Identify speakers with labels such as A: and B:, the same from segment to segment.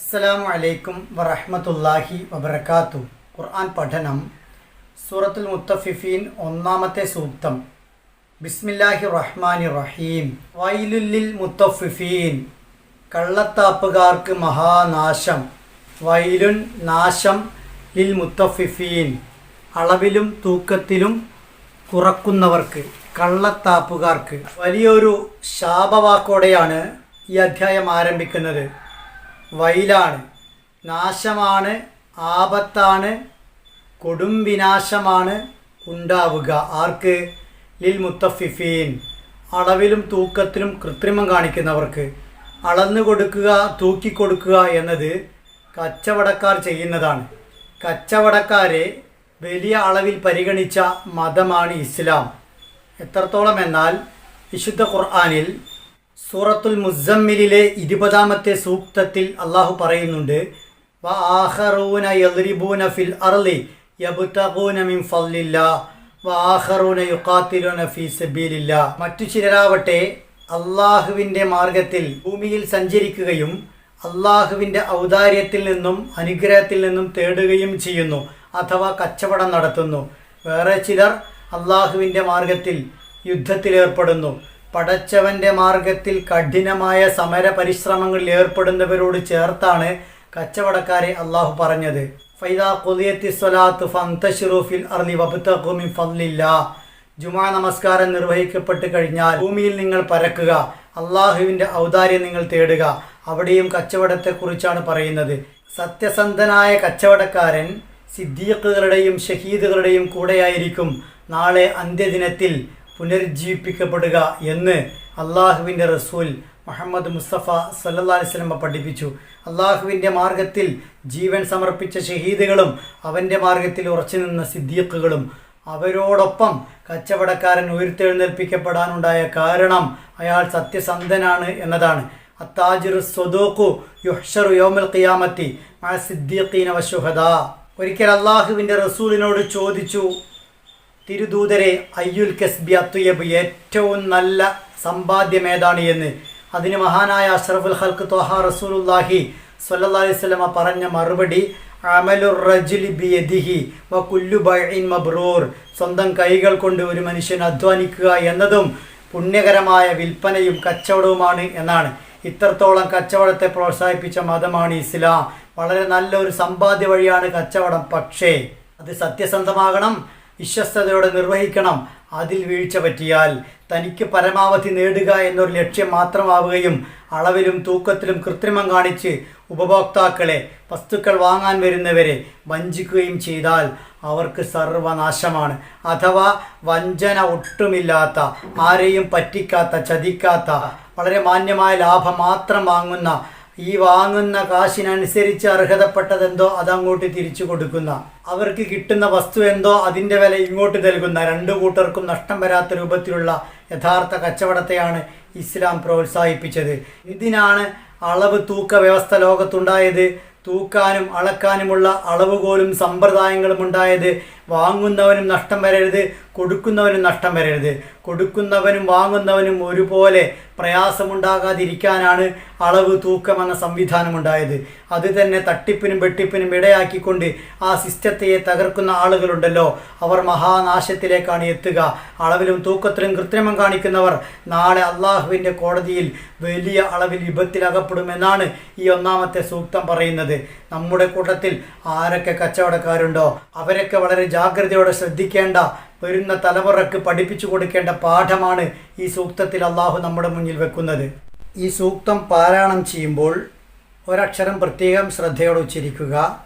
A: അസ്സലാമു അലൈക്കും വറഹ്മത്തുള്ളാഹി വബർക്കാത്തു ഖുർആൻ പഠനം. സൂറത്തുൽ മുത്തഫിഫീൻ ഒന്നാമത്തെ സൂക്തം. ബിസ്മില്ലാഹി റഹ്മാനി റഹീം വൈലുല്ലിൽ മുത്തഫിഫീൻ. കള്ളത്താപ്പുകാർക്ക് മഹാനാശം. വൈലുൻ നാശം ലിൽ മുത്തഫിഫീൻ. അളവിലും തൂക്കത്തിലും കുറക്കുന്നവർക്ക് കള്ളത്താപ്പുകാർക്ക് വലിയൊരു ശാപവാക്കോടെയാണ് ഈ അധ്യായം ആരംഭിക്കുന്നത്. വൈലാണ്. നാശമാണ് ആപത്താണ് കൊടും വിനാശമാണ് ഉണ്ടാവുക. ആർക്ക്? ലിൽ മുത്തഫിഫീൻ. അളവിലും തൂക്കത്തിലും കൃത്രിമം കാണിക്കുന്നവർക്ക്. അളന്നു കൊടുക്കുക തൂക്കിക്കൊടുക്കുക എന്നത് കച്ചവടക്കാർ ചെയ്യുന്നതാണ്. കച്ചവടക്കാരെ വലിയ അളവിൽ പരിഗണിച്ച മതമാണ് ഇസ്ലാം. എത്രത്തോളം എന്നാൽ വിശുദ്ധ ഖുർആനിൽ സൂറത്തുൽ മുസമ്മിലിലെ ഇരുപതാമത്തെ സൂക്തത്തിൽ അള്ളാഹു പറയുന്നുണ്ട് യദ്രിബൂന ഫിൽ യബ്തഗൂന മിൻ ഫീ മറ്റു ചിലരാവട്ടെ അള്ളാഹുവിന്റെ മാർഗത്തിൽ ഭൂമിയിൽ സഞ്ചരിക്കുകയും അള്ളാഹുവിന്റെ ഔദാര്യത്തിൽ നിന്നും അനുഗ്രഹത്തിൽ നിന്നും തേടുകയും ചെയ്യുന്നു അഥവാ കച്ചവടം നടത്തുന്നു. വേറെ ചിലർ അള്ളാഹുവിന്റെ മാർഗത്തിൽ യുദ്ധത്തിലേർപ്പെടുന്നു. പടച്ചവന്റെ മാർഗത്തിൽ കഠിനമായ സമര പരിശ്രമങ്ങളിൽ ഏർപ്പെടുന്നവരോട് ചേർത്താണ് കച്ചവടക്കാരെ അള്ളാഹു പറഞ്ഞത്. ഫൈദാ കൊതിയത്തി സ്വലാത്ത് ജുമാ നമസ്കാരം നിർവഹിക്കപ്പെട്ട് കഴിഞ്ഞാൽ ഭൂമിയിൽ നിങ്ങൾ പരക്കുക അള്ളാഹുവിന്റെ ഔദാര്യം നിങ്ങൾ തേടുക. അവിടെയും കച്ചവടത്തെക്കുറിച്ചാണ് പറയുന്നത്. സത്യസന്ധനായ കച്ചവടക്കാരൻ സിദ്ദീഖുകളുടെയും ഷഹീദുകളുടെയും കൂടെയായിരിക്കും നാളെ അന്ത്യദിനത്തിൽ പുനരുജ്ജീവിപ്പിക്കപ്പെടുക എന്ന് അള്ളാഹുവിന്റെ റസൂൽ മുഹമ്മദ് മുസ്തഫ സല്ലാ അലിസ്ലമ പഠിപ്പിച്ചു. അള്ളാഹുവിന്റെ മാർഗത്തിൽ ജീവൻ സമർപ്പിച്ച ഷഹീദുകളും അവന്റെ മാർഗത്തിൽ ഉറച്ചു നിന്ന സിദ്ദീഖുകളും അവരോടൊപ്പം കച്ചവടക്കാരൻ ഉയർത്തെഴുന്നേൽപ്പിക്കപ്പെടാനുണ്ടായ കാരണം അയാൾ സത്യസന്ധനാണ് എന്നതാണ്. അത്താജിറു ഖിയാമത്തി സിദ്ദീഖീന ഒരിക്കൽ അള്ളാഹുവിന്റെ റസൂലിനോട് ചോദിച്ചു തിരുദൂതരെ അയ്യുൽ കസ്ബി അത്തുയബ് ഏറ്റവും നല്ല സമ്പാദ്യം ഏതാണ് എന്ന്. അതിന് മഹാനായ അഷ്റഫുൽ ഹൽക്ക് തോഹ റസൂലുല്ലാഹി സല്ലല്ലാഹി അലൈഹി വസല്ലമ പറഞ്ഞ മറുപടി അമലുർ മബ്രൂർ സ്വന്തം കൈകൾ കൊണ്ട് ഒരു മനുഷ്യൻ അധ്വാനിക്കുക എന്നതും പുണ്യകരമായ വിൽപ്പനയും കച്ചവടവുമാണ് എന്നാണ്. ഇത്രത്തോളം കച്ചവടത്തെ പ്രോത്സാഹിപ്പിച്ച മതമാണ് ഇസ്ലാം. വളരെ നല്ലൊരു സമ്പാദ്യ വഴിയാണ് കച്ചവടം. പക്ഷേ അത് സത്യസന്ധമാകണം വിശ്വസ്തയോടെ നിർവഹിക്കണം. അതിൽ വീഴ്ച പറ്റിയാൽ തനിക്ക് പരമാവധി നേടുക എന്നൊരു ലക്ഷ്യം മാത്രമാവുകയും അളവിലും തൂക്കത്തിലും കൃത്രിമം കാണിച്ച് ഉപഭോക്താക്കളെ വസ്തുക്കൾ വാങ്ങാൻ വരുന്നവരെ വഞ്ചിക്കുകയും ചെയ്താൽ അവർക്ക് സർവനാശമാണ്. അഥവാ വഞ്ചന ഒട്ടുമില്ലാത്ത ആരെയും പറ്റിക്കാത്ത ചതിക്കാത്ത വളരെ മാന്യമായ ലാഭം മാത്രം വാങ്ങുന്ന ഈ വാങ്ങുന്ന കാശിനനുസരിച്ച് അർഹതപ്പെട്ടതെന്തോ അതങ്ങോട്ട് തിരിച്ചു കൊടുക്കുന്ന. അവർക്ക് കിട്ടുന്ന വസ്തു എന്തോ അതിന്റെ വില ഇങ്ങോട്ട് നൽകുന്ന. രണ്ടു കൂട്ടർക്കും നഷ്ടം വരാത്ത രൂപത്തിലുള്ള യഥാർത്ഥ കച്ചവടത്തെയാണ് ഇസ്ലാം പ്രോത്സാഹിപ്പിച്ചത്. ഇതിനാണ് അളവ് തൂക്ക വ്യവസ്ഥ ലോകത്തുണ്ടായത്. തൂക്കാനും അളക്കാനുമുള്ള അളവുകോലും സമ്പ്രദായങ്ങളും ഉണ്ടായത് വാങ്ങുന്നവനും നഷ്ടം വരരുത് കൊടുക്കുന്നവനും നഷ്ടം വരരുത്. കൊടുക്കുന്നവനും വാങ്ങുന്നവനും ഒരുപോലെ പ്രയാസമുണ്ടാകാതിരിക്കാനാണ് അളവ് തൂക്കം എന്ന സംവിധാനം ഉണ്ടായത്. അത് തന്നെ തട്ടിപ്പിനും വെട്ടിപ്പിനും ഇടയാക്കിക്കൊണ്ട് ആ സിസ്റ്റത്തെ തകർക്കുന്ന ആളുകളുണ്ടല്ലോ. അവർ മഹാനാശത്തിലേക്കാണ് എത്തുക. അളവിലും തൂക്കത്തിലും കൃത്രിമം കാണിക്കുന്നവർ നാളെ അള്ളാഹുവിന്റെ കോടതിയിൽ വലിയ അളവിൽ വിപത്തിലകപ്പെടുമെന്നാണ് ഈ ഒന്നാമത്തെ സൂക്തം പറയുന്നത്. നമ്മുടെ കൂട്ടത്തിൽ ആരൊക്കെ കച്ചവടക്കാരുണ്ടോ? അവരൊക്കെ വളരെ ജാഗ്രതയോടെ ശ്രദ്ധിക്കേണ്ട വരുന്ന തലമുറയ്ക്ക് പഠിപ്പിച്ചു കൊടുക്കേണ്ട പാഠമാണ് ഈ സൂക്തത്തിൽ അള്ളാഹു നമ്മുടെ മുന്നിൽ വെക്കുന്നത്. ഈ സൂക്തം പാരായണം ചെയ്യുമ്പോൾ ഒരക്ഷരം പ്രത്യേകം ശ്രദ്ധയോടെ ഉച്ചരിക്കുക.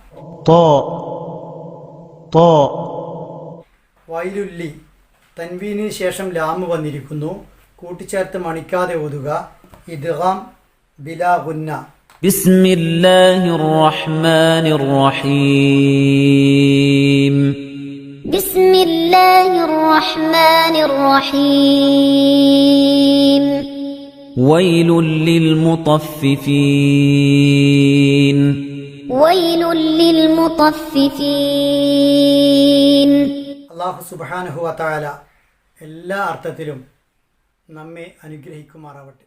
A: വൈലുല്ലി. തൻവീനു ശേഷം ലാമ് വന്നിരിക്കുന്നു. കൂട്ടിച്ചേർത്ത് മണിക്കാതെ ഓതുക. ഇദ്ഹാം
B: ബിലാഹുന്ന ബിസ്മില്ലാഹിർ റഹ്മാനിർ റഹീം.
C: بسم الله الرحمن الرحيم
B: ويل للمطففين
C: ويل للمطففين
A: അള്ളാഹു സുബാനുഹു വതാല എല്ലാ അർത്ഥത്തിലും നമ്മെ അനുഗ്രഹിക്കുമാറാവട്ടെ